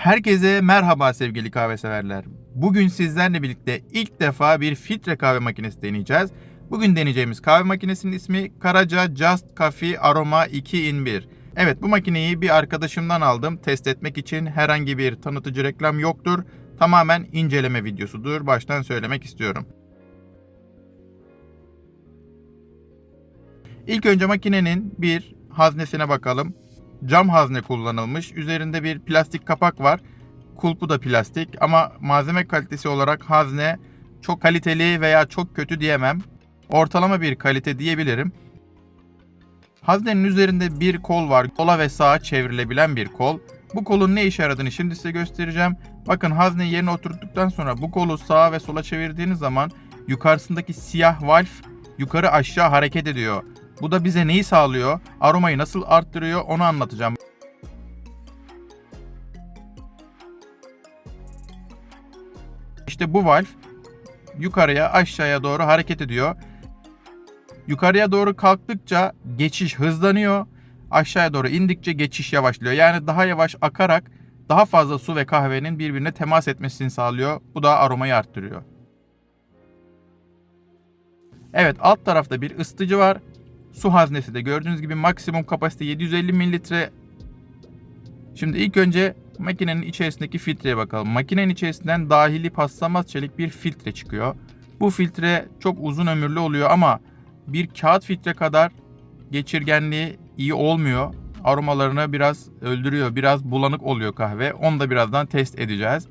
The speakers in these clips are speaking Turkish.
Herkese merhaba sevgili kahve severler. Bugün sizlerle birlikte ilk defa bir filtre kahve makinesi deneyeceğiz. Bugün deneyeceğimiz kahve makinesinin ismi Karaca Just Coffee Aroma 2 in 1. Evet bu makineyi bir arkadaşımdan aldım test etmek için herhangi bir tanıtıcı reklam yoktur. Tamamen inceleme videosudur. Baştan söylemek istiyorum. İlk önce makinenin bir haznesine bakalım. Cam hazne kullanılmış. Üzerinde bir plastik kapak var. Kulpu da plastik ama malzeme kalitesi olarak hazne çok kaliteli veya çok kötü diyemem. Ortalama bir kalite diyebilirim. Haznenin üzerinde bir kol var. Sola ve sağa çevrilebilen bir kol. Bu kolun ne işe yaradığını şimdi size göstereceğim. Bakın hazneyi yerine oturttuktan sonra bu kolu sağa ve sola çevirdiğiniz zaman yukarısındaki siyah valf yukarı aşağı hareket ediyor. Bu da bize neyi sağlıyor? Aromayı nasıl arttırıyor onu anlatacağım. İşte bu valf yukarıya aşağıya doğru hareket ediyor. Yukarıya doğru kalktıkça geçiş hızlanıyor. Aşağıya doğru indikçe geçiş yavaşlıyor. Yani daha yavaş akarak daha fazla su ve kahvenin birbirine temas etmesini sağlıyor. Bu da aromayı arttırıyor. Evet alt tarafta bir ısıtıcı var. Su haznesi de gördüğünüz gibi maksimum kapasite 750 mililitre. Şimdi ilk önce makinenin içerisindeki filtreye bakalım. Makinenin içerisinden dahili paslanmaz çelik bir filtre çıkıyor. Bu filtre çok uzun ömürlü oluyor ama bir kağıt filtre kadar geçirgenliği iyi olmuyor. Aromalarını biraz öldürüyor. Biraz bulanık oluyor kahve. Onu da birazdan test edeceğiz.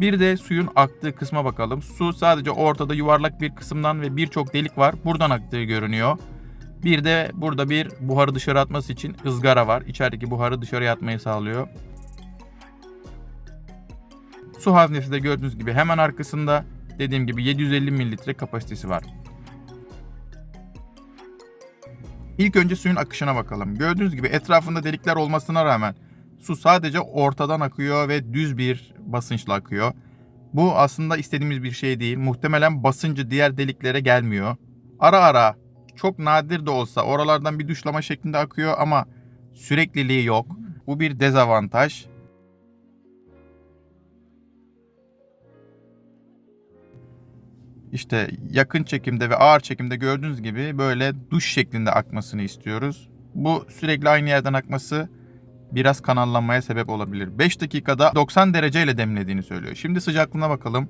Bir de suyun aktığı kısma bakalım. Su sadece ortada yuvarlak bir kısımdan ve birçok delik var. Buradan aktığı görünüyor. Bir de burada bir buharı dışarı atması için ızgara var. İçerideki buharı dışarıya atmayı sağlıyor. Su haznesi de gördüğünüz gibi hemen arkasında dediğim gibi 750 mililitre kapasitesi var. İlk önce suyun akışına bakalım. Gördüğünüz gibi etrafında delikler olmasına rağmen su sadece ortadan akıyor ve düz bir basınçla akıyor. Bu aslında istediğimiz bir şey değil. Muhtemelen basıncı diğer deliklere gelmiyor. Ara ara çok nadir de olsa oralardan bir duşlama şeklinde akıyor ama sürekliliği yok. Bu bir dezavantaj. İşte yakın çekimde ve ağır çekimde gördüğünüz gibi böyle duş şeklinde akmasını istiyoruz. Bu sürekli aynı yerden akması biraz kanallanmaya sebep olabilir. 5 dakikada 90 dereceyle demlediğini söylüyor. Şimdi sıcaklığına bakalım.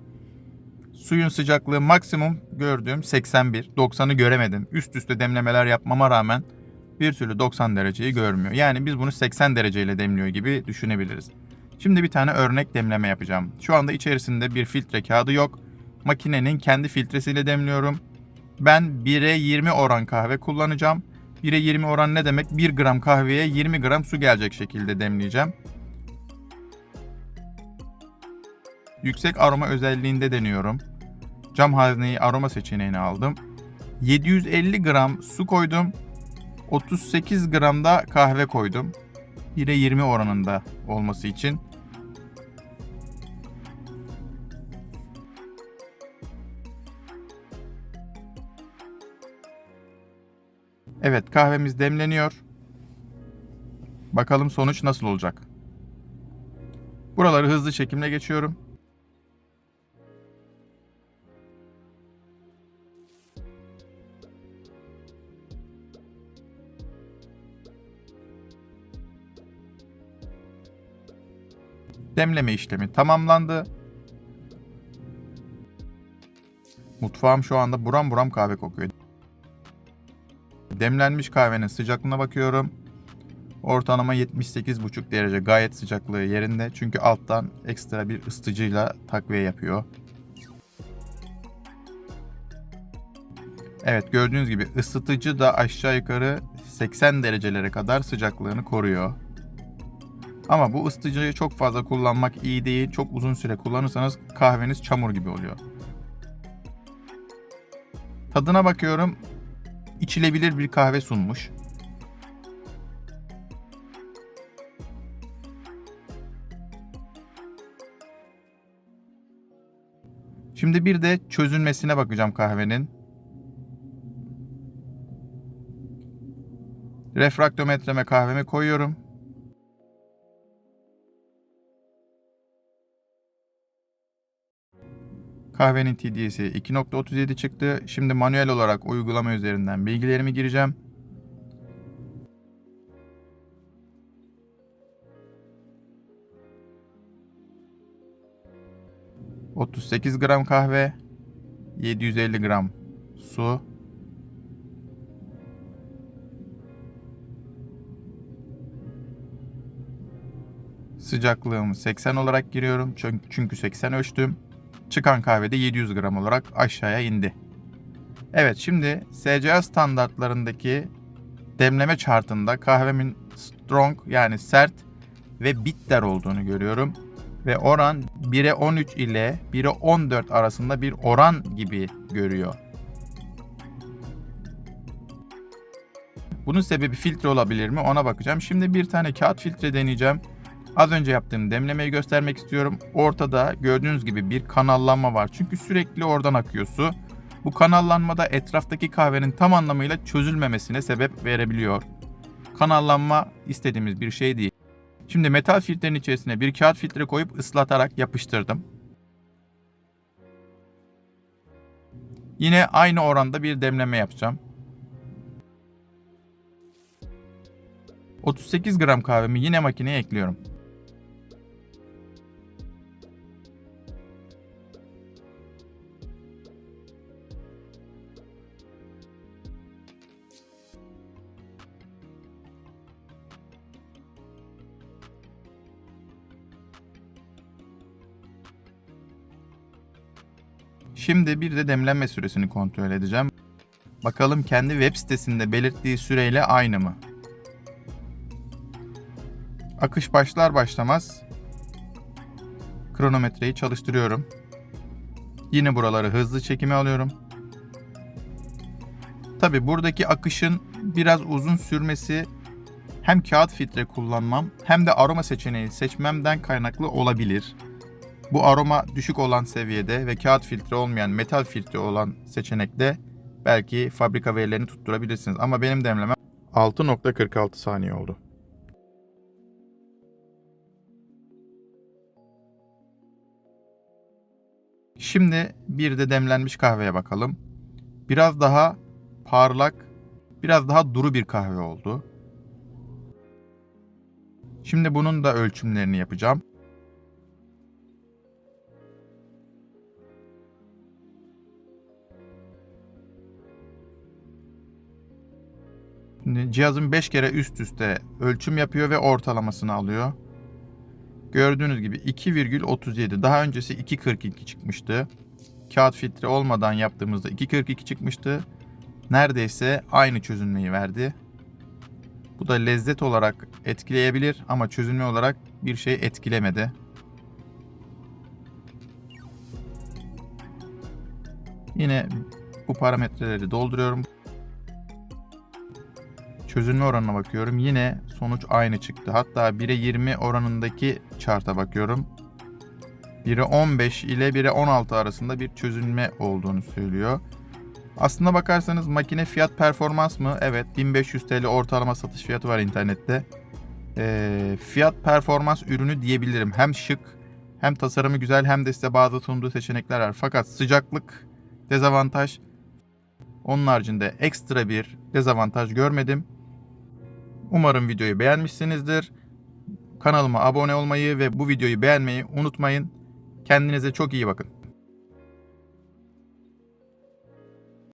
Suyun sıcaklığı maksimum gördüğüm 81. 90'ı göremedim. Üst üste demlemeler yapmama rağmen bir türlü 90 dereceyi görmüyor. Yani biz bunu 80 dereceyle demliyor gibi düşünebiliriz. Şimdi bir tane örnek demleme yapacağım. Şu anda içerisinde bir filtre kağıdı yok. Makinenin kendi filtresiyle demliyorum. Ben 1'e 20 oran kahve kullanacağım. 1'e 20 oran ne demek? 1 gram kahveye 20 gram su gelecek şekilde demleyeceğim. Yüksek aroma özelliğinde deniyorum. Cam hazneyi aroma seçeneğini aldım. 750 gram su koydum. 38 gram da kahve koydum. 1'e 20 oranında olması için. Evet kahvemiz demleniyor. Bakalım sonuç nasıl olacak. Buraları hızlı çekimle geçiyorum. Demleme işlemi tamamlandı. Mutfağım şu anda buram buram kahve kokuyor. Demlenmiş kahvenin sıcaklığına bakıyorum. Ortalama 78,5 derece gayet sıcaklığı yerinde. Çünkü alttan ekstra bir ısıtıcıyla takviye yapıyor. Evet gördüğünüz gibi ısıtıcı da aşağı yukarı 80 derecelere kadar sıcaklığını koruyor. Ama bu ısıtıcıyı çok fazla kullanmak iyi değil. Çok uzun süre kullanırsanız kahveniz çamur gibi oluyor. Tadına bakıyorum. İçilebilir bir kahve sunmuş. Şimdi bir de çözünmesine bakacağım kahvenin. Refraktometreme kahvemi koyuyorum. Kahvenin TDS'i 2.37 çıktı. Şimdi manuel olarak uygulama üzerinden bilgilerimi gireceğim. 38 gram kahve, 750 gram su, Sıcaklığımı 80 olarak giriyorum çünkü çünkü 80 ölçtüm. Çıkan kahve de 700 gram olarak aşağıya indi. Evet şimdi SCA standartlarındaki demleme chartında kahvemin strong yani sert ve bitter olduğunu görüyorum. Ve oran 1'e 13 ile 1'e 14 arasında bir oran gibi görüyor. Bunun sebebi filtre olabilir mi ona bakacağım. Şimdi bir tane kağıt filtre deneyeceğim. Az önce yaptığım demlemeyi göstermek istiyorum. Ortada gördüğünüz gibi bir kanallanma var. Çünkü sürekli oradan akıyor su. Bu kanallanma da etraftaki kahvenin tam anlamıyla çözülmemesine sebep verebiliyor. Kanallanma istediğimiz bir şey değil. Şimdi metal filtrenin içerisine bir kağıt filtre koyup ıslatarak yapıştırdım. Yine aynı oranda bir demleme yapacağım. 38 gram kahvemi yine makineye ekliyorum. Şimdi bir de demlenme süresini kontrol edeceğim. Bakalım kendi web sitesinde belirttiği süreyle aynı mı? Akış başlar başlamaz kronometreyi çalıştırıyorum. Yine buraları hızlı çekime alıyorum. Tabi buradaki akışın biraz uzun sürmesi hem kağıt filtre kullanmam hem de aroma seçeneği seçmemden kaynaklı olabilir. Bu aroma düşük olan seviyede ve kağıt filtre olmayan metal filtre olan seçenekte belki fabrika verilerini tutturabilirsiniz. Ama benim demlemem 6.46 saniye oldu. Şimdi bir de demlenmiş kahveye bakalım. Biraz daha parlak, biraz daha duru bir kahve oldu. Şimdi bunun da ölçümlerini yapacağım. Şimdi cihazım 5 kere üst üste ölçüm yapıyor ve ortalamasını alıyor. Gördüğünüz gibi 2,37. Daha öncesi 2,42 çıkmıştı. Kağıt filtre olmadan yaptığımızda 2,42 çıkmıştı. Neredeyse aynı çözünmeyi verdi. Bu da lezzet olarak etkileyebilir ama çözünme olarak bir şey etkilemedi. Yine bu parametreleri dolduruyorum. Çözünme oranına bakıyorum. Yine sonuç aynı çıktı. Hatta 1'e 20 oranındaki chart'a bakıyorum. 1'e 15 ile 1'e 16 arasında bir çözünme olduğunu söylüyor. Aslında bakarsanız makine fiyat performans mı? Evet 1500 TL ortalama satış fiyatı var internette. Ee, fiyat performans ürünü diyebilirim. Hem şık hem tasarımı güzel hem de size bazı sunduğu seçenekler var. Fakat sıcaklık dezavantaj. Onun haricinde ekstra bir dezavantaj görmedim. Umarım videoyu beğenmişsinizdir. Kanalıma abone olmayı ve bu videoyu beğenmeyi unutmayın. Kendinize çok iyi bakın.